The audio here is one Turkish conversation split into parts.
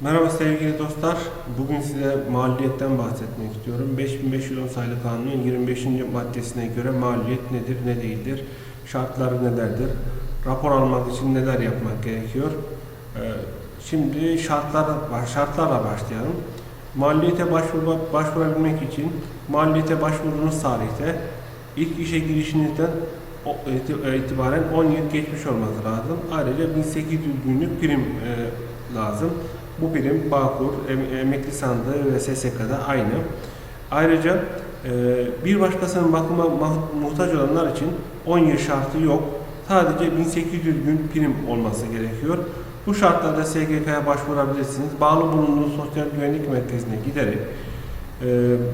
Merhaba sevgili dostlar. Bugün size maliyetten bahsetmek istiyorum. 5510 sayılı kanunun 25. maddesine göre maliyet nedir, ne değildir? Şartları nelerdir? Rapor almak için neler yapmak gerekiyor? Ee, Şimdi şartlar, şartlarla başlayalım. Maliyete başvurma, başvurabilmek için maliyete başvurduğunuz tarihte ilk işe girişinizden iti- itibaren 10 yıl geçmiş olması lazım. Ayrıca 1800 günlük prim e, lazım. Bu prim Bağkur, em- emekli sandığı ve SSK'da aynı. Ayrıca e, bir başkasının bakıma muhtaç olanlar için 10 yıl şartı yok. Sadece 1800 gün prim olması gerekiyor. Bu şartlarda SGK'ya başvurabilirsiniz. Bağlı bulunduğunuz sosyal güvenlik merkezine giderek e,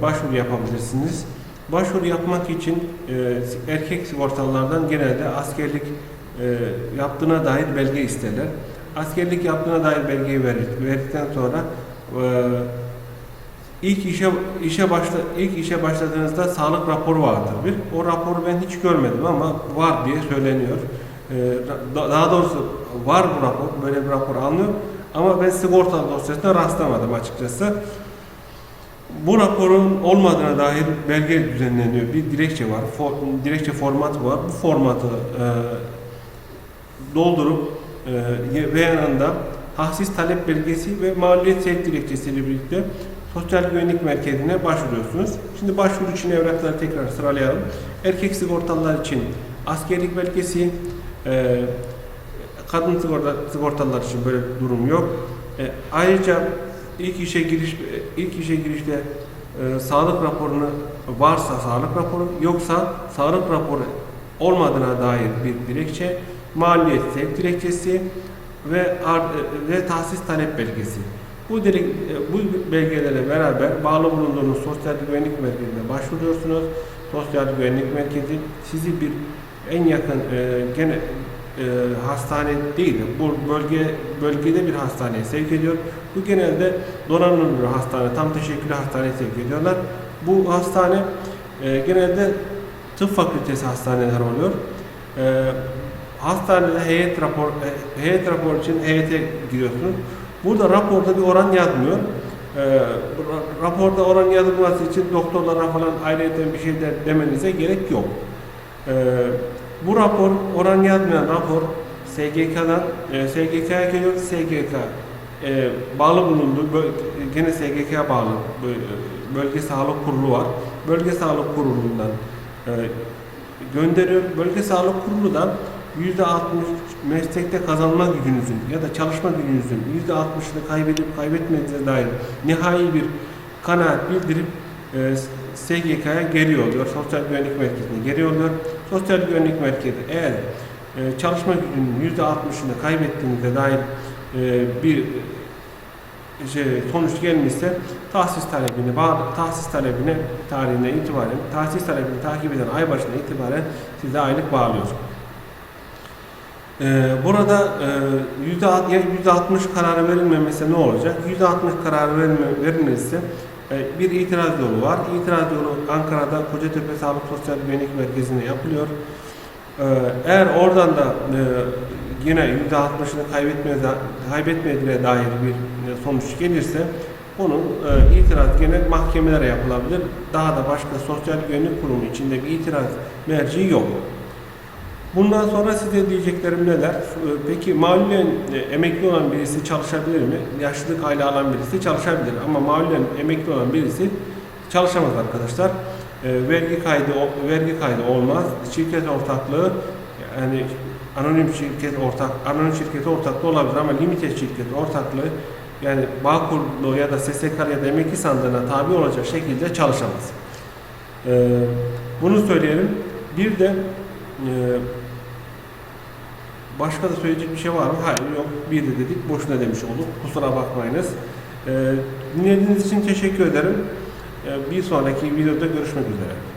başvuru yapabilirsiniz. Başvuru yapmak için e, erkek sigortalılardan genelde askerlik yaptığına dair belge isterler. Askerlik yaptığına dair belgeyi verir, verdikten sonra e, ilk işe işe başla ilk işe başladığınızda sağlık raporu vardır bir. O raporu ben hiç görmedim ama var diye söyleniyor. E, da- daha doğrusu var bu rapor, böyle bir rapor alınıyor. Ama ben sigorta dosyasına rastlamadım açıkçası. Bu raporun olmadığına dair belge düzenleniyor. Bir dilekçe var. For, dilekçe formatı var. Bu formatı e, doldurup e, ve yanında tahsis talep belgesi ve maliyet sevk dilekçesiyle birlikte Sosyal Güvenlik Merkezi'ne başvuruyorsunuz. Şimdi başvuru için evrakları tekrar sıralayalım. Erkek sigortalılar için askerlik belgesi, e, kadın sigorta, sigortalılar için böyle bir durum yok. E, ayrıca ilk işe giriş ilk işe girişte e, sağlık raporunu varsa sağlık raporu yoksa sağlık raporu olmadığına dair bir dilekçe, maliyet sevk dilekçesi ve ve tahsis talep belgesi. Bu dilek, e, bu belgelerle beraber bağlı bulunduğunuz sosyal güvenlik merkezine başvuruyorsunuz. Sosyal güvenlik merkezi sizi bir en yakın e, gene e, hastane değil, de bu bölge bölgede bir hastaneye sevk ediyor. Bu genelde donanımlı bir hastane, tam teşekküllü hastaneye sevk ediyorlar. Bu hastane e, genelde tıp fakültesi hastaneler oluyor. E, hastanede heyet rapor e, heyet rapor için heyete giriyorsunuz. Burada raporda bir oran yazmıyor. E, ra- raporda oran yazılması için doktorlara falan ayrıca bir şey de demenize gerek yok. E, bu rapor, oran yazmayan rapor SGK'dan, e, SGK'ya geliyor. SGK e, bağlı bulunduğu, gene SGK'ya bağlı bö- bölge sağlık kurulu var. Bölge sağlık kurulundan e, gönderiyor. Bölge sağlık kurulu da %60 meslekte kazanma gücünüzün ya da çalışma gücünüzün %60'ını kaybedip kaybetmediğinize dair nihai bir kanaat bildirip e, SGK'ya geri yolluyor. Sosyal Güvenlik Merkezi'ne geri yolluyor. Sosyal Güvenlik Merkezi eğer e, çalışma gücünün %60'ını kaybettiğinize dair e, bir şey, sonuç gelmişse tahsis talebini bağlı, tahsis talebine tarihine itibaren tahsis talebini takip eden ay başına itibaren size aylık bağlıyor. Ee, burada e, yüzde alt- yani yüzde 60 kararı verilmemesi ne olacak? Yüzde 60 kararı verilme, verilmezse e, bir itiraz yolu var. İtiraz yolu Ankara'da Kocatepe Sağlık Sosyal Güvenlik Merkezi'ne yapılıyor. Ee, Eğer oradan da e, yine yüzde 60'ını kaybetmeye, kaybetmediğine dair bir e, sonuç gelirse onun e, itiraz gene mahkemelere yapılabilir. Daha da başka sosyal güvenlik kurumu içinde bir itiraz merci yok. Bundan sonra size diyeceklerim neler? Ee, Peki malulen e, emekli olan birisi çalışabilir mi? Yaşlılık aylığı alan birisi çalışabilir ama malulen emekli olan birisi çalışamaz arkadaşlar. Ee, vergi kaydı vergi kaydı olmaz. Şirket ortaklığı yani anonim şirket ortak anonim şirket ortaklığı olabilir ama limited şirket ortaklığı yani Bağkurlu ya da SSK ya da emekli sandığına tabi olacak şekilde çalışamaz. Ee, bunu söyleyelim. Bir de e, Başka da söyleyecek bir şey var mı? Hayır yok. Bir de dedik. Boşuna demiş olduk. Kusura bakmayınız. Ee, dinlediğiniz için teşekkür ederim. Ee, bir sonraki videoda görüşmek üzere.